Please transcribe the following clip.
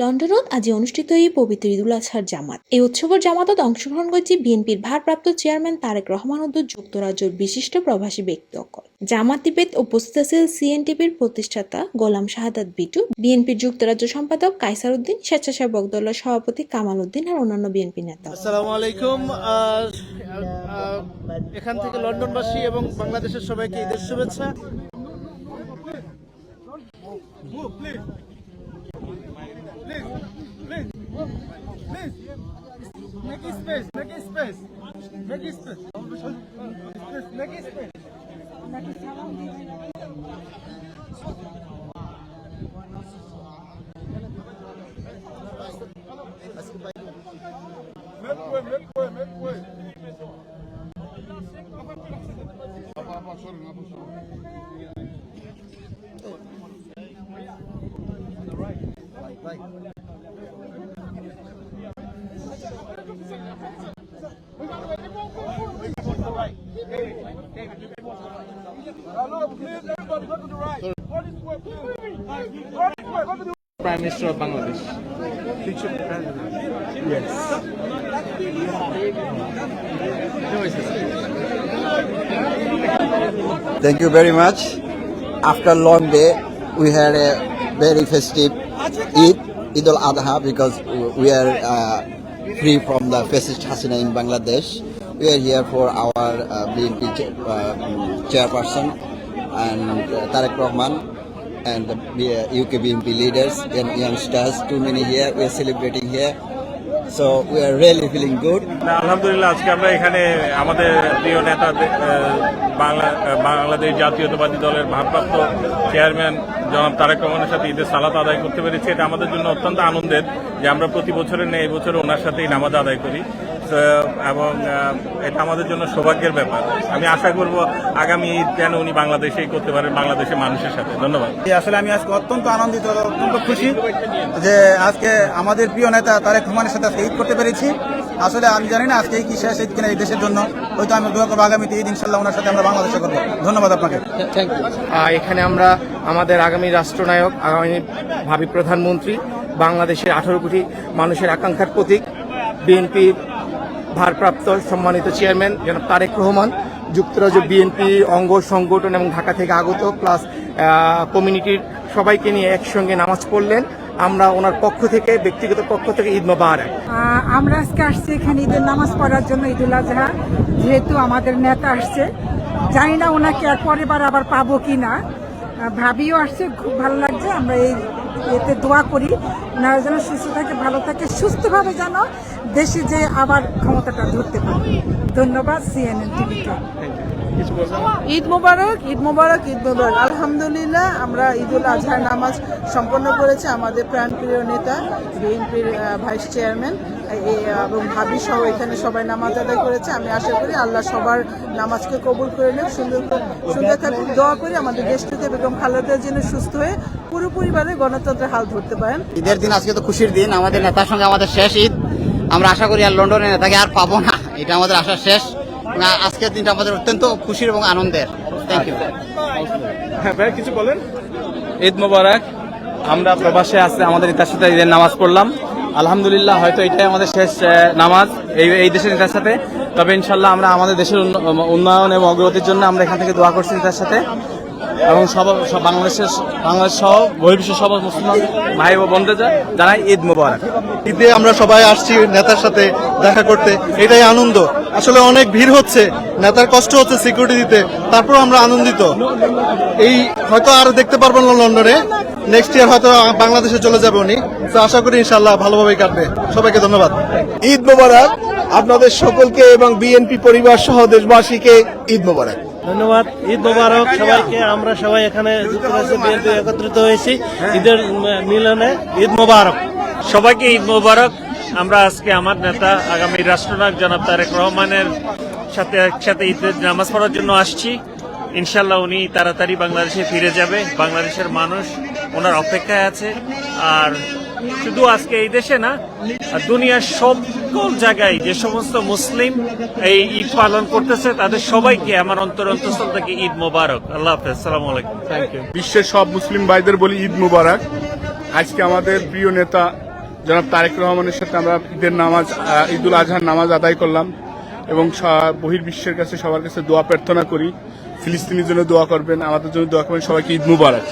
লন্ডনত আজি অনুষ্ঠিত এই পবিত্র ঈদুল আজহার জামাত। এই উৎসবের জামাতত অংশগ্রহণ করছে বিএনপির ভারপ্রাপ্ত চেয়ারম্যান তারেক রহমান উদ্দ যুক্তরাজ্যের বিশিষ্ট প্রবাসী ব্যক্তি অকল জামাত টিপেত উপস্থিত আছিল সিএনটিপির প্রতিষ্ঠাতা গোলাম শাহাদাত বিটু, বিএনপির যুক্তরাজ্য সম্পাদক কাইসার উদ্দিন, স্বেচ্ছাসেবক দলের সভাপতি কামাল উদ্দিন আর অন্যান্য বিএনপি নেতা। আসসালামু এখান থেকে লন্ডনবাসী এবং বাংলাদেশের সবাইকে ঈদের শুভেচ্ছা। Right. Prime Minister of Bangladesh. Future President. Yes. Thank you very much. After a long day, we had a very festive Eid, Eid al-Adha, because we are uh, free from the fascist Hasina in Bangladesh. We are here for our uh, BNP cha- uh, chairperson and uh, Tarek Rahman and the uh, UK BNP leaders and youngsters, too many here. We are celebrating here. So we are really feeling good. আলহামদুলিল্লাহ আজকে আমরা এখানে আমাদের প্রিয় নেতা বাংলা বাংলাদেশ জাতীয়তাবাদী দলের ভারপ্রাপ্ত চেয়ারম্যান জনাব তারেক রহমানের সাথে ঈদের সালাত আদায় করতে পেরেছি এটা আমাদের জন্য অত্যন্ত আনন্দের যে আমরা প্রতি বছরের নেই এই বছর ওনার সাথেই নামাজ আদায় করি এবং এটা আমাদের জন্য সৌভাগ্যের ব্যাপার। আমি আশা করব আগামী যেন উনি বাংলাদেশেই করতে পারেন বাংলাদেশের মানুষের সাথে। ধন্যবাদ। আসলে আমি আজকে অত্যন্ত আনন্দিত অত্যন্ত খুশি যে আজকে আমাদের প্রিয় নেতা তারেক রহমানের সাথে আজকে ঈদ করতে পেরেছি। আসলে আমি জানি না আজকে এই কি শেষ ঈদ কিনা এই দেশের জন্য হয়তো আমি দোয়া করব আগামীতে ঈদ ইনশাল্লাহ ওনার সাথে আমরা বাংলাদেশে করব। ধন্যবাদ আপনাকে। এখানে আমরা আমাদের আগামী রাষ্ট্রনায়ক আগামী ভাবি প্রধানমন্ত্রী বাংলাদেশের আঠারো কোটি মানুষের আকাঙ্ক্ষার প্রতীক বিএনপি ভারপ্রাপ্ত সম্মানিত চেয়ারম্যান জনাব তারেক রহমান, যুক্তরাজ্য বিএনপি অঙ্গ সংগঠন এবং ঢাকা থেকে আগত প্লাস কমিউনিটির সবাইকে নিয়ে একসঙ্গে নামাজ পড়লেন। আমরা ওনার পক্ষ থেকে, ব্যক্তিগত পক্ষ থেকে ঈদ মোবারক। আমরা আজকে আসছি এখানে ঈদের নামাজ পড়ার জন্য ঈদুল আজহা, যেহেতু আমাদের নেতা আসছে। জানি না ওনাকে পরের বার আবার পাবো কি না ভাবিও আসছে, খুব ভালো লাগছে, আমরা এই এতে দোয়া করি, ওনারা যেন সুস্থ থাকে, ভালো থাকে, সুস্থভাবে যেন দেশে যে আবার ক্ষমতাটা ধরতে পারে। ধন্যবাদ সিএনএন টিভিকে ঈদ মোবারক। ঈদ মোবারক ঈদ মোবারক আলহামদুলিল্লাহ আমরা ঈদুল আজহার নামাজ সম্পন্ন করেছি আমাদের প্রাণপ্রিয় নেতা বিএনপির ভাইস চেয়ারম্যান এবং ভাবি সহ এখানে সবাই নামাজ আদায় করেছে। আমি আশা করি আল্লাহ সবার নামাজকে কবুল করে নেব সুন্দর সুন্দর থাকুক দোয়া করি আমাদের দেশটিতে বেগম খালেদার জন্য সুস্থ হয়ে পুরো পরিবারে গণতন্ত্রের হাল ধরতে পারেন। ঈদের দিন আজকে তো খুশির দিন। আমাদের নেতার সঙ্গে আমাদের শেষ ঈদ। আমরা আশা করি আর লন্ডনের নেতাকে আর পাবো না। এটা আমাদের আশা শেষ। আজকের দিনটা আমাদের অত্যন্ত খুশির এবং আনন্দের। থ্যাংক ইউ হ্যাঁ ভাই কিছু বলেন। ঈদ মোবারক। আমরা প্রবাসে আসছে আমাদের নেতার সাথে ঈদের নামাজ পড়লাম। আলহামদুলিল্লাহ হয়তো এটাই আমাদের শেষ নামাজ এই এই দেশের নেতার সাথে। তবে ইনশাল্লাহ আমরা আমাদের দেশের উন্ন- উন্নয়ন এবং অগ্রগতির জন্য আমরা এখান থেকে দোয়া করছি নেতার সাথে। এবং সব সব বাংলাদেশের বাংলাদেশ সহ বহির্বিশ্বের সব মুসলমান ভাই ও বোনদের জানাই ঈদ মোবারক। ঈদে আমরা সবাই আসছি নেতার সাথে দেখা করতে। এটাই আনন্দ। আসলে অনেক ভিড় হচ্ছে নেতার কষ্ট হচ্ছে সিকিউরিটি দিতে তারপর আমরা আনন্দিত। এই হয়তো আর দেখতে পারবেন না লন্ডনে নেক্সট ইয়ার হয়তো বাংলাদেশে চলে যাবে উনি তো আশা করি ইনশাল্লাহ ভালোভাবেই কাটবে। সবাইকে ধন্যবাদ। ঈদ মোবারক আপনাদের সকলকে এবং বিএনপি পরিবার সহ দেশবাসীকে ঈদ মোবারক। ধন্যবাদ ঈদ মোবারক সবাইকে আমরা সবাই এখানে যুক্তরাষ্ট্রে বিএনপি একত্রিত হয়েছি ঈদের মিলনে ঈদ মোবারক। সবাইকে ঈদ মোবারক। আমরা আজকে আমার নেতা আগামী রাষ্ট্রনায়ক জনাব তারেক রহমানের সাথে একসাথে ঈদের নামাজ পড়ার জন্য আসছি। ইনশাল্লাহ উনি তাড়াতাড়ি বাংলাদেশে ফিরে যাবে। বাংলাদেশের মানুষ ওনার অপেক্ষায় আছে। আর শুধু আজকে এই দেশে না, দুনিয়ার সকল জায়গায় যে সমস্ত মুসলিম এই ঈদ পালন করতেছে, তাদের সবাইকে আমার অন্তর অন্তঃস্থল থেকে ঈদ মোবারক। আল্লাহ হাফেজ। সালাম আলাইকুম। থ্যাংক ইউ বিশ্বের সব মুসলিম ভাইদের বলি ঈদ মুবারক। আজকে আমাদের প্রিয় নেতা জনাব তারেক রহমানের সাথে আমরা ঈদের নামাজ ঈদুল আজহার নামাজ আদায় করলাম এবং বহির্বিশ্বের কাছে সবার কাছে দোয়া প্রার্থনা করি। ফিলিস্তিনের জন্য দোয়া করবেন, আমাদের জন্য দোয়া করবেন, সবাইকে ঈদ মুবারক।